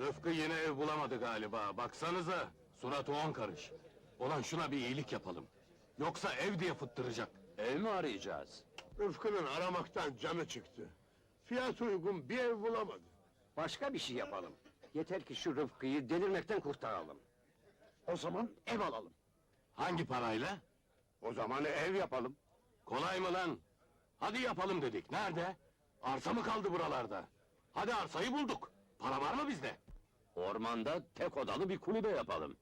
Rıfkı yine ev bulamadı galiba. Baksanıza, suratı on karış. Ulan şuna bir iyilik yapalım. Yoksa ev diye fıttıracak. Ev mi arayacağız? Rıfkı'nın aramaktan canı çıktı. Fiyat uygun bir ev bulamadı. Başka bir şey yapalım. Yeter ki şu Rıfkı'yı delirmekten kurtaralım. O zaman ev alalım. Hangi parayla? O zaman ev yapalım. Kolay mı lan? Hadi yapalım dedik. Nerede? Arsa mı kaldı buralarda? Hadi arsayı bulduk. Para var mı bizde? Ormanda tek odalı bir kulübe yapalım.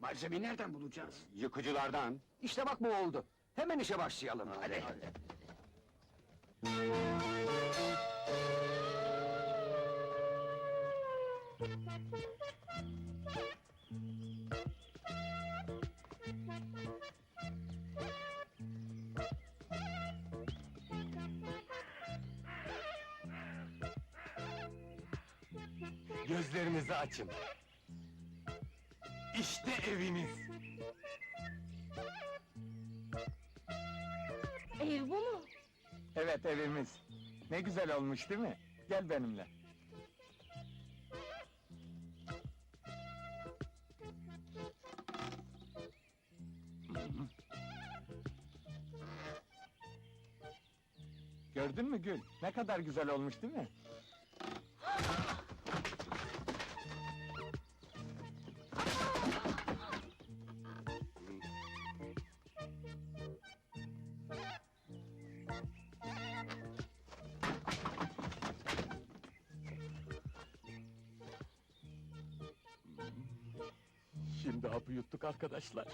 Malzemeyi nereden bulacağız? Yıkıcılardan. İşte bak bu oldu. Hemen işe başlayalım. Hadi. Gözlerinizi açın. İşte eviniz. Ev bu mu? Evet evimiz. Ne güzel olmuş değil mi? Gel benimle. Gördün mü Gül? Ne kadar güzel olmuş değil mi? Şimdi hapı yuttuk arkadaşlar.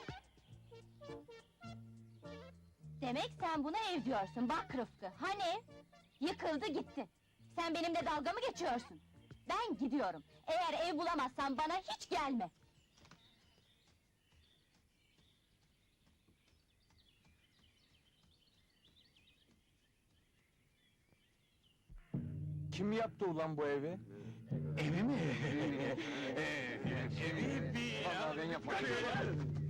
Demek sen buna ev diyorsun, bak Rıfkı. Hani? Yıkıldı gitti. Sen benimle dalga mı geçiyorsun? Ben gidiyorum. Eğer ev bulamazsan bana hiç gelme. Kim yaptı ulan bu evi? Evi mi? Evi bir... Vallahi ben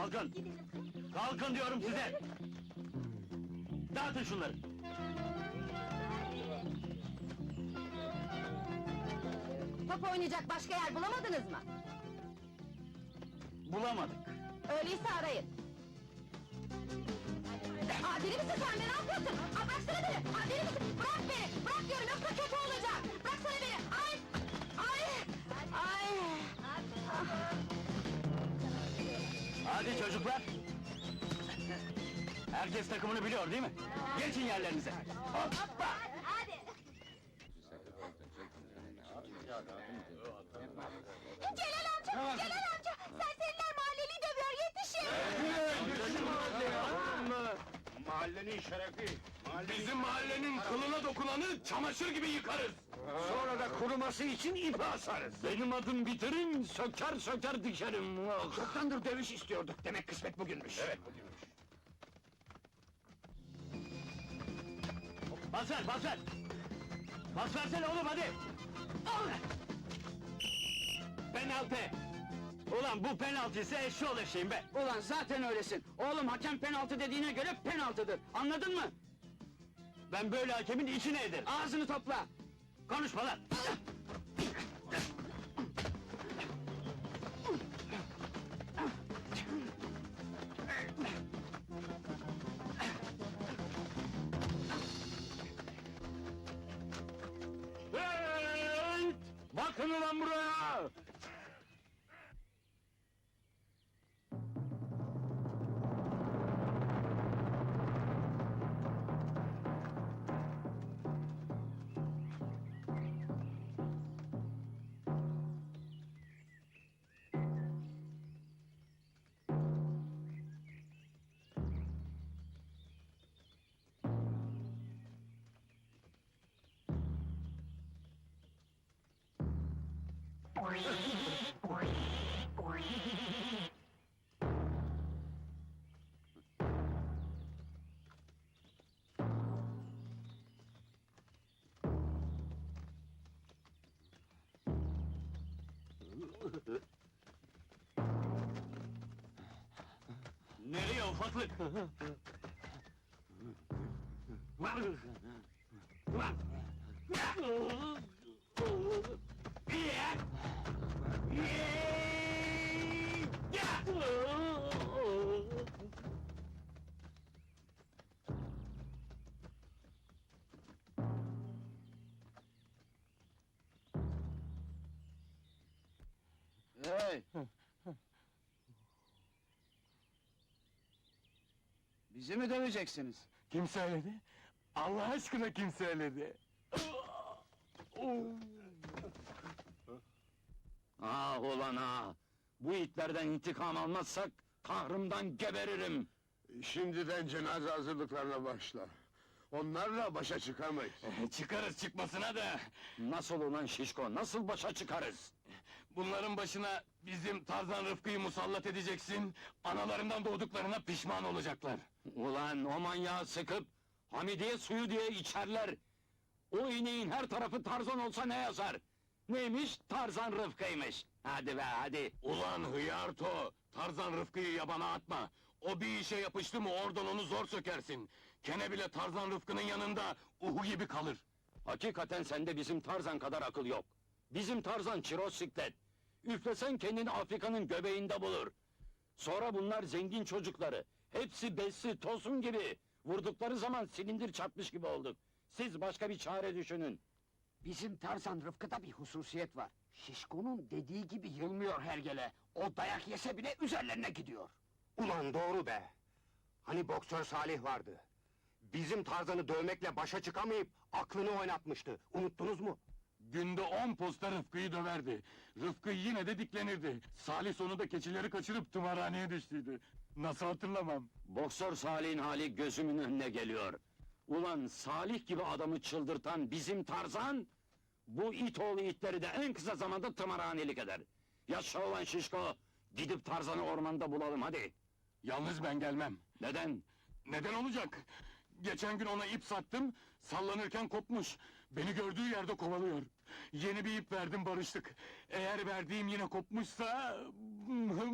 Kalkın. Kalkın diyorum size. Dağıtın şunları. Top oynayacak başka yer bulamadınız mı? Bulamadık. Öyleyse arayın. Aa, deli misin sen ne yapıyorsun? Aa, bıraksana beni! Aa, deli misin? Bırak beni! Bırak diyorum, yoksa kötü olacak! Bıraksana beni! Ay! Ay! Ay! Hadi çocuklar. Herkes takımını biliyor değil mi? Geçin yerlerinize. Hoppa! Hadi! Celal amca! Celal amca! Serseriler mahalleli dövüyor, yetişin! Mahallenin şerefi. Bizim mahallenin kılına dokunanı çamaşır gibi yıkarız. Sonra da kuruması için ip asarız. Benim adım bitirin, söker söker dikerim. Ah! Çoktandır dövüş istiyorduk. Demek kısmet bugünmüş. Evet. Bas ver, bas ver! Bas versene oğlum hadi! Al! Penaltı! Ulan bu penaltı ise eşşoğlu eşeğim be! Ulan zaten öylesin. Oğlum hakem penaltı dediğine göre penaltıdır. Anladın mı? Ben böyle hakemin içine ederim! Ağzını topla. Konuşma lan! Bakın ulan buraya! Nereye ufaklık? Hey! Bizi mi döveceksiniz? Kim söyledi? Allah aşkına kim söyledi? Ah ulan ah! Bu itlerden intikam almazsak kahrımdan geberirim. Şimdiden cenaze hazırlıklarına başla. Onlarla başa çıkamayız. Çıkarız çıkmasına da. Nasıl ulan şişko, nasıl başa çıkarız? Bunların başına bizim Tarzan Rıfkı'yı musallat edeceksin. Analarından doğduklarına pişman olacaklar. Ulan o manyağı sıkıp Hamidiye suyu diye içerler. O ineğin her tarafı Tarzan olsa ne yazar? Neymiş? Tarzan Rıfkı'ymış. Hadi be hadi. Ulan hıyarto! Tarzan Rıfkı'yı yabana atma. O bir işe yapıştı mı oradan onu zor sökersin. Kene bile Tarzan Rıfkı'nın yanında uhu gibi kalır. Hakikaten sende bizim Tarzan kadar akıl yok. Bizim Tarzan çirosiklet. Üflesen kendini Afrika'nın göbeğinde bulur. Sonra bunlar zengin çocukları. Hepsi besli, tosun gibi. Vurdukları zaman silindir çarpmış gibi olduk. Siz başka bir çare düşünün. Bizim Tarzan Rıfkı'da bir hususiyet var. Şişko'nun dediği gibi yılmıyor hergele. O dayak yese bile üzerlerine gidiyor. Ulan doğru be! Hani boksör Salih vardı. Bizim Tarzan'ı dövmekle başa çıkamayıp aklını oynatmıştı. Unuttunuz mu? Günde on posta Rıfkı'yı döverdi. Rıfkı yine de diklenirdi. Salih sonunda keçileri kaçırıp tımarhaneye düştüydü. Nasıl hatırlamam? Boksör Salih'in hali gözümün önüne geliyor. Ulan Salih gibi adamı çıldırtan bizim Tarzan... ...bu it oğlu itleri de en kısa zamanda tımarhanelik eder. Yaşa ulan şişko! Gidip Tarzan'ı ormanda bulalım hadi. Yalnız ben gelmem. Neden? Neden olacak? Geçen gün ona ip sattım, sallanırken kopmuş. Beni gördüğü yerde kovalıyor. Yeni bir ip verdim barıştık. Eğer verdiğim yine kopmuşsa...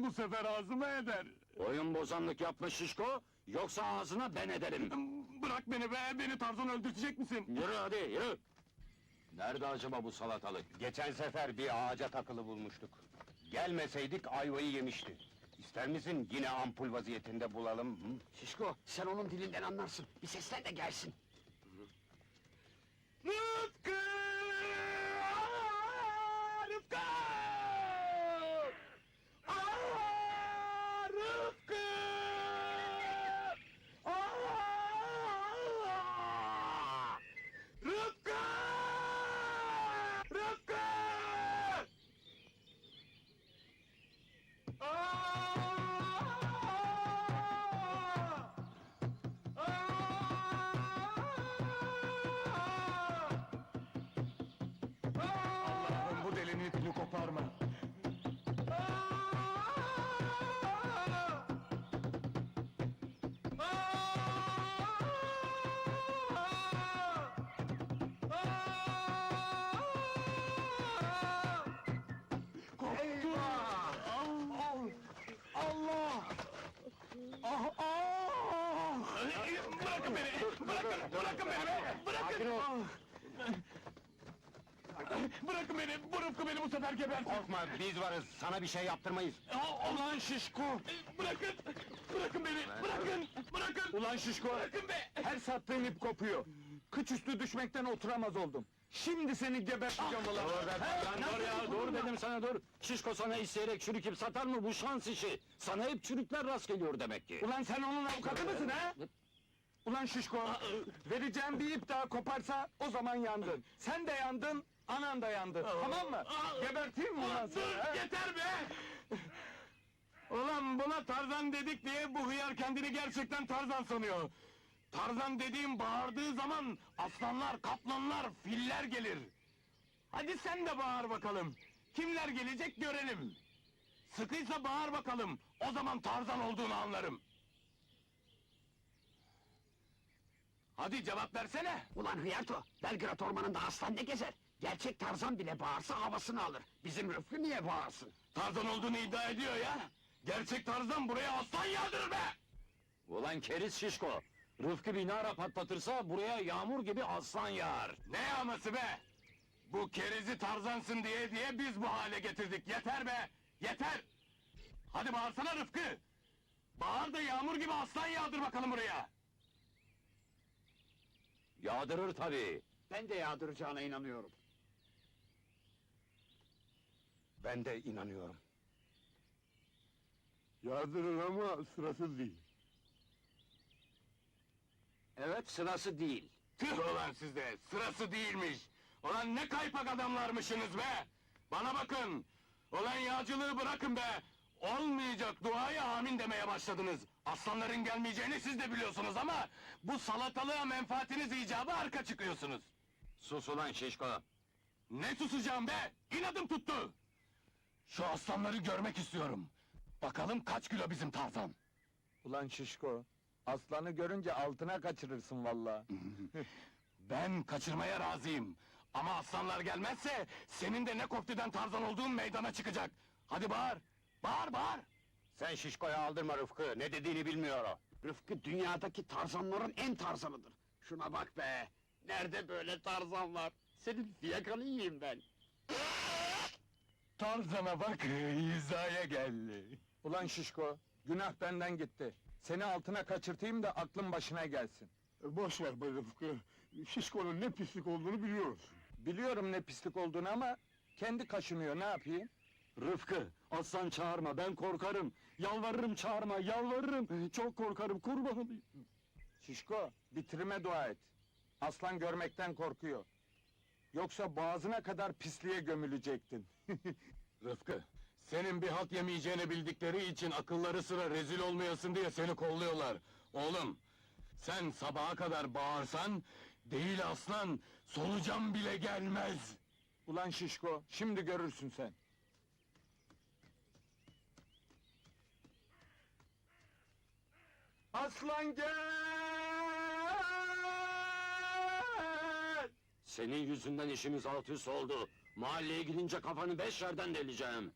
...bu sefer ağzıma eder. Oyun bozanlık yapma şişko, yoksa ağzına ben ederim. Bırak beni be, beni Tarzan öldürecek misin? Yürü hadi, yürü! Nerede acaba bu salatalık? Geçen sefer bir ağaca takılı bulmuştuk. Gelmeseydik ayvayı yemişti. İster misin yine ampul vaziyetinde bulalım? Hı? Şişko, sen onun dilinden anlarsın. Bir seslen de gelsin. Rıfkı! Bırakın beni! Bırakın! Bırakın beni be! Bırakın! Bırakın beni! Bu Rıfkı beni bu sefer gebertin! Korkma biz varız. Sana bir şey yaptırmayız. Ya, Ulan şişko! Bırakın! Bırakın beni! Bırakın! Bırakın! Ulan şişko! Bırakın be! Her sattığım ip kopuyor. Kıç üstü düşmekten oturamaz oldum. Şimdi seni geberteceğim ulan! Dur be Tarzan dur ya dur dedim sana dur. Şişko sana isteyerek çürüküp satar mı bu şans işi? Sana hep çürükler rast geliyor demek ki. Ulan sen onun avukatı mısın ha? Ulan şişko, vereceğim bir ip daha koparsa o zaman yandın. Sen de yandın, anan da yandı. Tamam mı? Geberteyim mi ulan seni? ha? Yeter be! Ulan buna Tarzan dedik diye bu hıyar kendini gerçekten Tarzan sanıyor. Tarzan dediğim bağırdığı zaman aslanlar, kaplanlar, filler gelir. Hadi sen de bağır bakalım. Kimler gelecek görelim. Sıkıysa bağır bakalım. O zaman Tarzan olduğunu anlarım. Hadi cevap versene. Ulan Hıyarto, Belgrad ormanında aslan ne gezer? Gerçek Tarzan bile bağırsa havasını alır. Bizim Rıfkı niye bağırsın? Tarzan olduğunu iddia ediyor ya. Gerçek Tarzan buraya aslan yağdırır be! Ulan keriz şişko. Rıfkı bir nara patlatırsa buraya yağmur gibi aslan yağar. Ne yağması be? Bu kerizi Tarzansın diye diye biz bu hale getirdik. Yeter be! Yeter! Hadi bağırsana Rıfkı! Bağır da yağmur gibi aslan yağdır bakalım buraya! Yağdırır tabii. Ben de yağdıracağına inanıyorum. Ben de inanıyorum. Yağdırır ama sırası değil. Evet, sırası değil. Tüh ulan sizde! Sırası değilmiş! Ulan ne kaypak adamlarmışsınız be! Bana bakın! Ulan yağcılığı bırakın be! Olmayacak duaya amin demeye başladınız. Aslanların gelmeyeceğini siz de biliyorsunuz ama... ...bu salatalığa menfaatiniz icabı arka çıkıyorsunuz. Sus ulan şişko. Ne susacağım be? İnadım tuttu! Şu aslanları görmek istiyorum. Bakalım kaç kilo bizim Tarzan? Ulan şişko, aslanı görünce altına kaçırırsın vallahi. Ben kaçırmaya razıyım. Ama aslanlar gelmezse... ...senin de ne koftiden Tarzan olduğun meydana çıkacak. Hadi bağır! Bağır bağır! Sen şişkoya aldırma Rıfkı, ne dediğini bilmiyor o. Rıfkı dünyadaki tarzanların en tarzanıdır. Şuna bak be! Nerede böyle tarzan var? Senin fiyakanı yiyeyim ben. Tarzan'a bak, hizaya geldi. Ulan şişko, günah benden gitti. Seni altına kaçırtayım da aklın başına gelsin. Boş ver be Rıfkı. Şişkonun ne pislik olduğunu biliyoruz. Biliyorum ne pislik olduğunu ama... ...kendi kaşınıyor, ne yapayım? Rıfkı, aslan çağırma, ben korkarım. Yalvarırım çağırma, yalvarırım. Çok korkarım, kurban olayım. Şişko, bitirime dua et. Aslan görmekten korkuyor. Yoksa boğazına kadar pisliğe gömülecektin. Rıfkı, senin bir halt yemeyeceğini bildikleri için akılları sıra rezil olmayasın diye seni kolluyorlar. Oğlum, sen sabaha kadar bağırsan, değil aslan, solucan bile gelmez. Ulan şişko, şimdi görürsün sen. Aslan gel! Senin yüzünden işimiz alt üst oldu. Mahalleye gidince kafanı beş yerden deleceğim.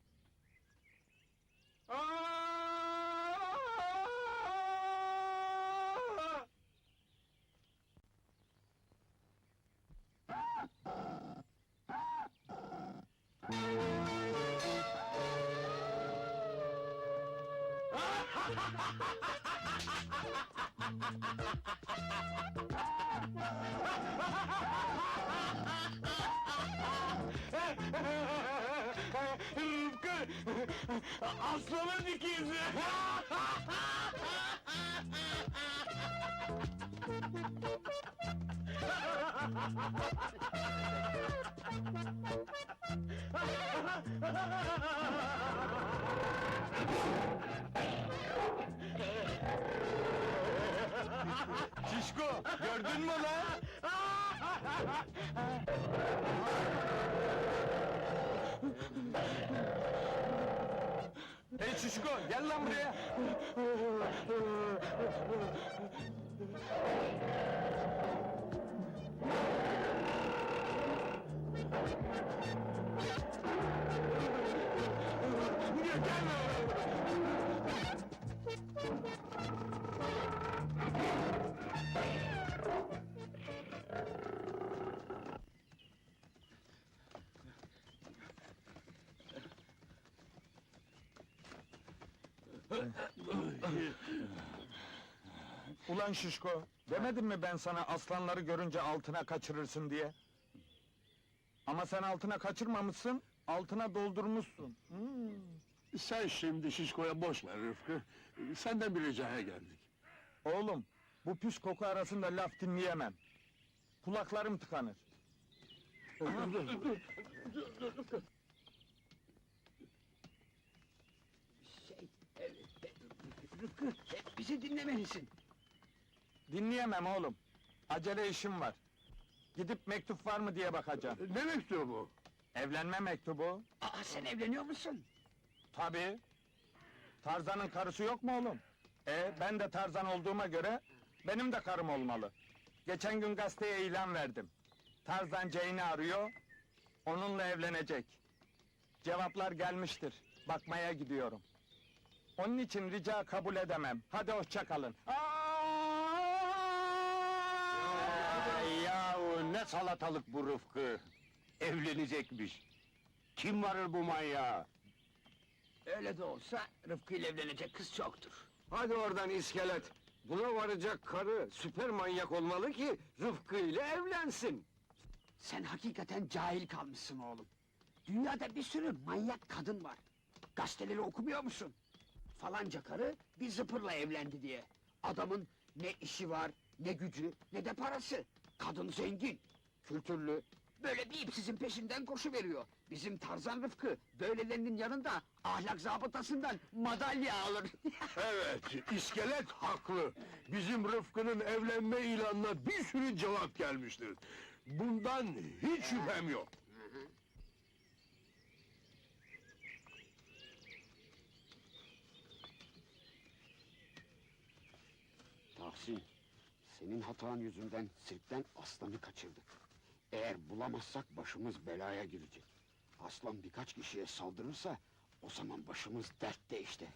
Aslanın ikizi. Şişko, gördün mü lan? Hey Şişko, gel lan buraya! Ulan Şişko, demedim mi ben sana aslanları görünce altına kaçırırsın diye? Ama sen altına kaçırmamışsın, altına doldurmuşsun. Hmm. Sen şimdi şişkoya boş ver Rıfkı. Senden bir ricaya geldik. Oğlum, bu pis koku arasında laf dinleyemem. Kulaklarım tıkanır. Şey, e, e, Rıfkı, e, bizi dinlemelisin. Dinleyemem oğlum. Acele işim var. Gidip mektup var mı diye bakacağım. Ne mektubu bu? Evlenme mektubu. Aa, sen evleniyor musun? Tabii. Tarzan'ın karısı yok mu oğlum? E ben de Tarzan olduğuma göre benim de karım olmalı. Geçen gün gazeteye ilan verdim. Tarzan Jane'i arıyor, onunla evlenecek. Cevaplar gelmiştir. Bakmaya gidiyorum. Onun için rica kabul edemem. Hadi hoşça kalın. Yahu ne salatalık bu Rıfkı. Evlenecekmiş. Kim varır bu manyağa? Öyle de olsa Rıfkı ile evlenecek kız çoktur. Hadi oradan iskelet. Buna varacak karı süper manyak olmalı ki Rıfkı ile evlensin. Sen hakikaten cahil kalmışsın oğlum. Dünyada bir sürü manyak kadın var. Gazeteleri okumuyor musun? Falanca karı bir zıpırla evlendi diye. Adamın ne işi var, ne gücü, ne de parası. Kadın zengin, kültürlü. Böyle bir ipsizin peşinden koşu veriyor. Bizim Tarzan Rıfkı böylelerinin yanında ahlak zabıtasından madalya alır. Evet, iskelet haklı. Bizim Rıfkı'nın evlenme ilanına bir sürü cevap gelmiştir. Bundan hiç şüphem yok. Tahsin, senin hatan yüzünden sirkten aslanı kaçırdık. Eğer bulamazsak başımız belaya girecek. Aslan birkaç kişiye saldırırsa, o zaman başımız dertte işte.